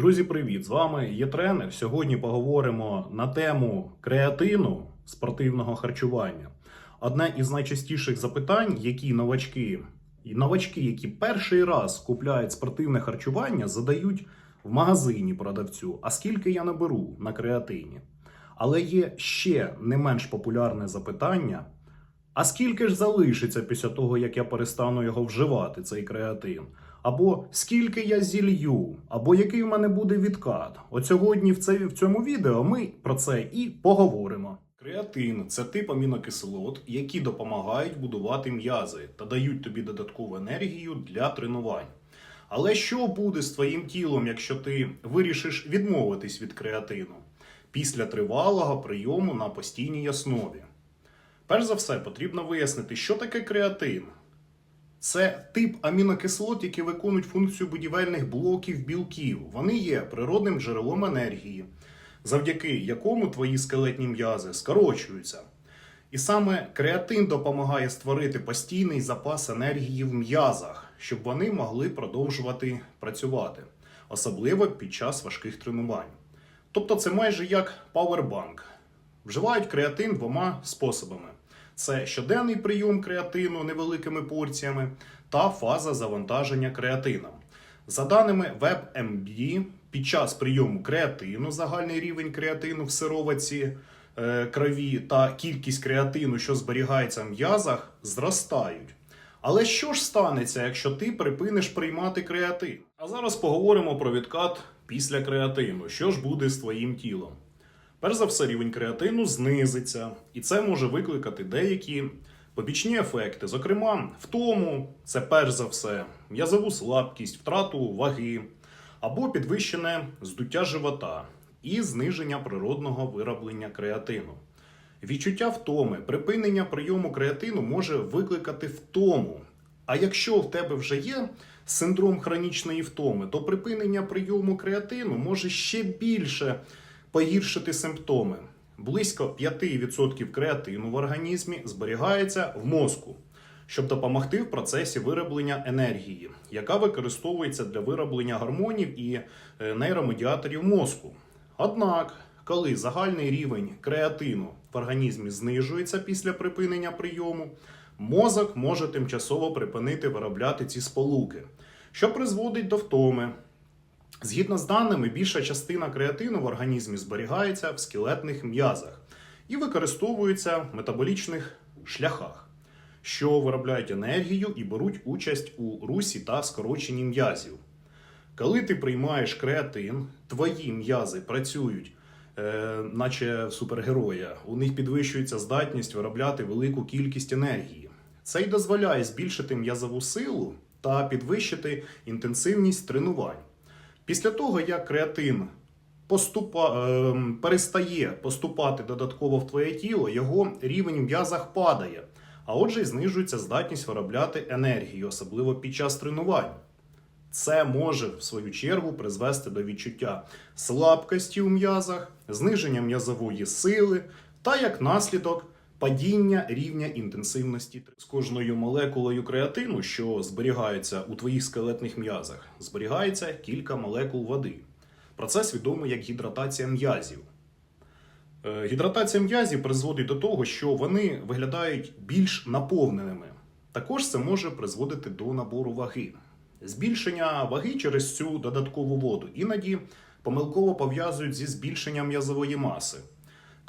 Друзі, привіт! З вами є тренер. Сьогодні поговоримо на тему креатину спортивного харчування. Одне із найчастіших запитань, які новачки, і новачки, які перший раз купляють спортивне харчування, задають в магазині продавцю: а скільки я наберу на креатині? Але є ще не менш популярне запитання: а скільки ж залишиться після того, як я перестану його вживати, цей креатин? Або скільки я зілью, або який в мене буде відкат. От сьогодні в, цей, в цьому відео ми про це і поговоримо. Креатин це тип амінокислот, які допомагають будувати м'язи та дають тобі додаткову енергію для тренувань. Але що буде з твоїм тілом, якщо ти вирішиш відмовитись від креатину після тривалого прийому на постійній основі? Перш за все, потрібно вияснити, що таке креатин. Це тип амінокислот, які виконують функцію будівельних блоків білків. Вони є природним джерелом енергії, завдяки якому твої скелетні м'язи скорочуються. І саме креатин допомагає створити постійний запас енергії в м'язах, щоб вони могли продовжувати працювати, особливо під час важких тренувань. Тобто це майже як пауербанк. Вживають креатин двома способами: це щоденний прийом креатину невеликими порціями та фаза завантаження креатином. За даними WebMD, під час прийому креатину загальний рівень креатину в сироватці е, крові та кількість креатину, що зберігається в м'язах, зростають. Але що ж станеться, якщо ти припиниш приймати креатин? А зараз поговоримо про відкат після креатину. Що ж буде з твоїм тілом? Перш за все, рівень креатину знизиться, і це може викликати деякі побічні ефекти. Зокрема, втому це перш за все м'язову слабкість, втрату ваги або підвищене здуття живота і зниження природного вироблення креатину. Відчуття втоми, припинення прийому креатину може викликати втому. А якщо в тебе вже є синдром хронічної втоми, то припинення прийому креатину може ще більше погіршити симптоми. Близько 5% креатину в організмі зберігається в мозку, щоб допомогти в процесі вироблення енергії, яка використовується для вироблення гормонів і е, нейромедіаторів мозку. Однак, коли загальний рівень креатину в організмі знижується після припинення прийому, мозок може тимчасово припинити виробляти ці сполуки, що призводить до втоми. Згідно з даними, більша частина креатину в організмі зберігається в скелетних м'язах і використовується в метаболічних шляхах, що виробляють енергію і беруть участь у русі та скороченні м'язів. Коли ти приймаєш креатин, твої м'язи працюють, е, наче в супергероя, у них підвищується здатність виробляти велику кількість енергії. Це й дозволяє збільшити м'язову силу та підвищити інтенсивність тренувань. Після того, як креатин поступа, е, перестає поступати додатково в твоє тіло, його рівень в м'язах падає, а отже, й знижується здатність виробляти енергію, особливо під час тренувань. Це може, в свою чергу, призвести до відчуття слабкості у м'язах, зниження м'язової сили та як наслідок падіння рівня інтенсивності з кожною молекулою креатину, що зберігається у твоїх скелетних м'язах, зберігається кілька молекул води. Процес відомий як гідратація м'язів. Е, Гідратація м'язів призводить до того, що вони виглядають більш наповненими. Також це може призводити до набору ваги. Збільшення ваги через цю додаткову воду іноді помилково пов'язують зі збільшенням м'язової маси.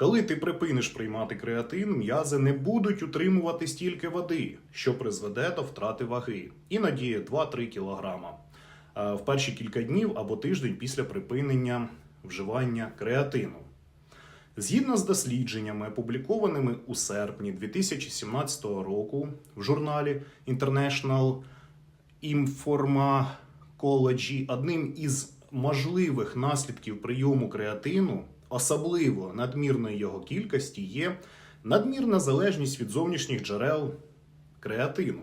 Коли ти припиниш приймати креатин, м'язи не будуть утримувати стільки води, що призведе до втрати ваги, іноді 2-3 кг в перші кілька днів або тиждень після припинення вживання креатину. Згідно з дослідженнями, опублікованими у серпні 2017 року в журналі International Informacology, одним із можливих наслідків прийому креатину, особливо надмірної його кількості, є надмірна залежність від зовнішніх джерел креатину.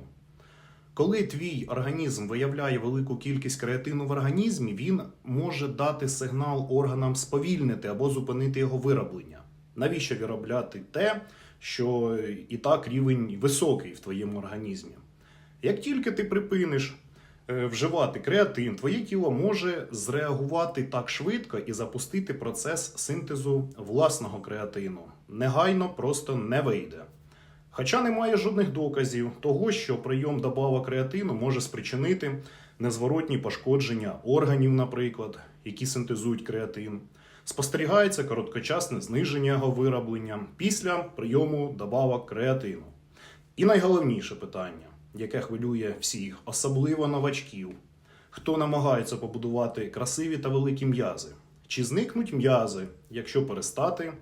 Коли твій організм виявляє велику кількість креатину в організмі, він може дати сигнал органам сповільнити або зупинити його вироблення. Навіщо виробляти те, що і так рівень високий в твоєму організмі? Як тільки ти припиниш вживати креатин, твоє тіло може зреагувати так швидко і запустити процес синтезу власного креатину. Негайно просто не вийде. Хоча немає жодних доказів того, що прийом добавок креатину може спричинити незворотні пошкодження органів, наприклад, які синтезують креатин. Спостерігається короткочасне зниження його вироблення після прийому добавок креатину. І найголовніше питання, яке хвилює всіх, особливо новачків, хто намагається побудувати красиві та великі м'язи. Чи зникнуть м'язи, якщо перестати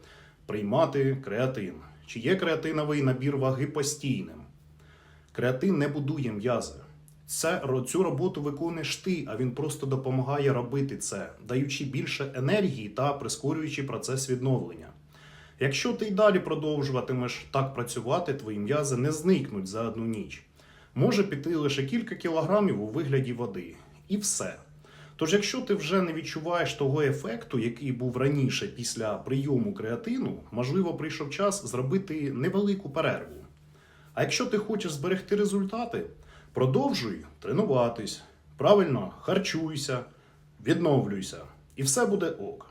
приймати креатин? Чи є креатиновий набір ваги постійним? Креатин не будує м'язи. Це, цю роботу виконуєш ти, а він просто допомагає робити це, даючи більше енергії та прискорюючи процес відновлення. Якщо ти й далі продовжуватимеш так працювати, твої м'язи не зникнуть за одну ніч. Може піти лише кілька кілограмів у вигляді води. І все. Тож, якщо ти вже не відчуваєш того ефекту, який був раніше після прийому креатину, можливо, прийшов час зробити невелику перерву. А якщо ти хочеш зберегти результати, продовжуй тренуватись, правильно харчуйся, відновлюйся, і все буде ок.